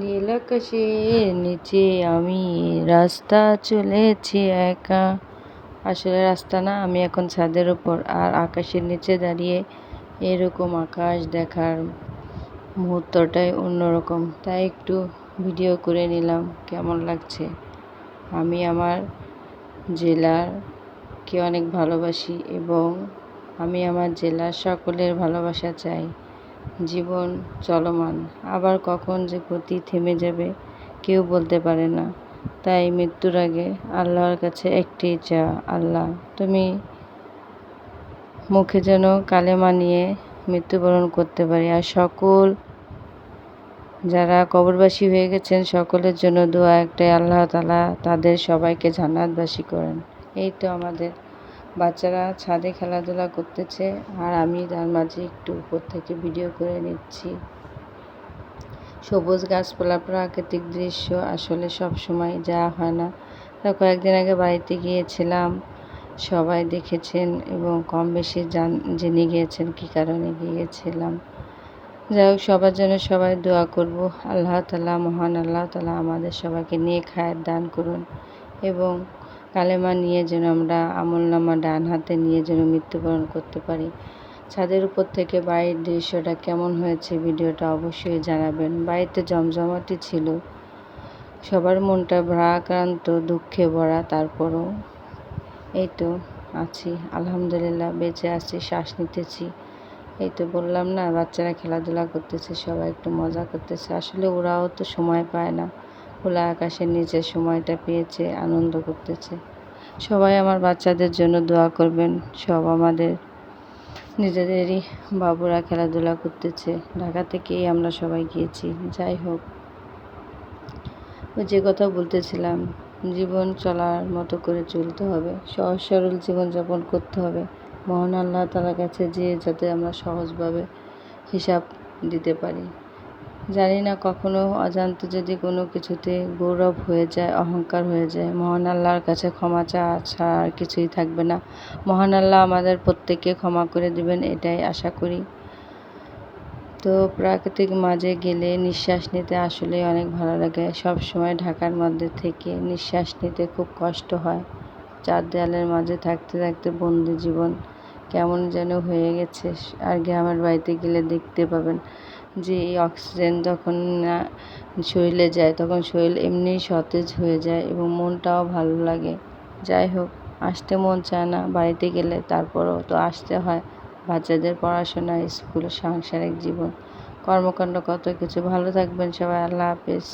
নীল আকাশের নিচে আমি রাস্তা চলেছি একা। আসলে রাস্তা না, আমি এখন ছাদের উপর, আর আকাশের নিচে দাঁড়িয়ে এরকম আকাশ দেখার মুহূর্তটাই অন্যরকম। তাই একটু ভিডিও করে নিলাম, কেমন লাগছে? আমি আমার জেলাকে অনেক ভালোবাসি এবং আমি আমার জেলার সকলের ভালোবাসা চাই। জীবন চলমান। আবার কখন যে গতি থেমে যাবে কেউ বলতে পারে না। তাই মৃত্যুর আগে আল্লাহর কাছে একটি চা, আল্লাহ, তুমি মুখে যেন কালেমা নিয়ে মৃত্যুবরণ করতে পারি। আর সকল যারা কবরবাসী হয়ে গেছেন, সকলের জন্য দোয়া একটাই, আল্লাহ তালা তাদের সবাইকে জান্নাতবাসী করেন। এই তো আমাদের বাচ্চারা ছাদে খেলাধুলা করতেছে আর আমি তার মাঝে একটু উপর থেকে ভিডিও করে নিচ্ছি। সবুজ গাছপালা, প্রাকৃতিক দৃশ্য আসলে সব সময় যাওয়া হয় না। তা কয়েকদিন আগে বাড়িতে গিয়েছিলাম, সবাই দেখেছেন এবং কম বেশি জান, জেনে গিয়েছেন কী কারণে গিয়েছিলাম। যাই হোক, সবার জন্য সবাই দোয়া করব। আল্লাহ তালা মহান আল্লাহ তালা আমাদের সবাইকে নিয়ে খায়ের দান করুন এবং কালেমা নিয়ে যেন আমরা আমলনামা ডান হাতে নিয়ে যেন মৃত্যুবরণ করতে পারি। ছাদের উপর থেকে বাড়ির দৃশ্যটা কেমন হয়েছে ভিডিওটা অবশ্যই জানাবেন। বাড়িতে জমজমাটি ছিল। সবার মনটা ভারাক্রান্ত দুঃখে ভরা। তারপরও এই তো আছি, আলহামদুলিল্লাহ, বেঁচে আছি, শ্বাস নিতেছি। এই তো বললাম না, বাচ্চারা খেলাধুলা করতেছে, সবাই একটু মজা করতেছে। আসলে ওরাও তো সময় পায় না। খোলা আকাশের নিচে সময়টা পেয়েছে, আনন্দ করতেছে। সবাই আমার বাচ্চাদের জন্য দোয়া করবেন। সব আমাদের নিজেদেরই বাবুরা খেলাধুলা করতেছে। ঢাকা থেকেই আমরা সবাই গিয়েছি। যাই হোক, ওই যে কথা বলতেছিলাম, জীবন চলার মতো করে চলতে হবে। সহজ সরল জীবনযাপন করতে হবে। মহান আল্লাহ তালার কাছে যেয়ে যাতে আমরা সহজভাবে হিসাব দিতে পারি। জানি না, কখনো অজান্তে যদি কোনো কিছুতে গৌরব হয়ে যায়, অহংকার হয়ে যায়, মহান আল্লাহর কাছে ক্ষমা চা ছাড়া আর কিছুই থাকবে না। মহান আল্লাহ আমাদের প্রত্যেককে ক্ষমা করে দিবেন, এটাই আশা করি। তো প্রাকৃতিক মাঝে গেলে নিঃশ্বাস নিতে আসলে অনেক ভালো লাগে। সব সময় ঢাকার মধ্যে থেকে নিঃশ্বাস নিতে খুব কষ্ট হয়। চার দেয়ালের মাঝে থাকতে থাকতে বন্দি জীবন কেমন যেন হয়ে গেছে, আর গ্রামের বাড়িতে গেলে দেখতে পাবেন। যে এই অক্সিজেন যখন শরীরে যায় তখন শরীর এমনিই সতেজ হয়ে যায় এবং মনটাও ভালো লাগে। যাই হোক, আসতে মন চায় না, বাড়িতে গেলে তারপরও তো আসতে হয়। বাচ্চাদের পড়াশোনা, স্কুল, সাংসারিক জীবন, কর্মকাণ্ড কত কিছু। ভালো থাকবেন সবাই, আল্লাহ হাফেজ।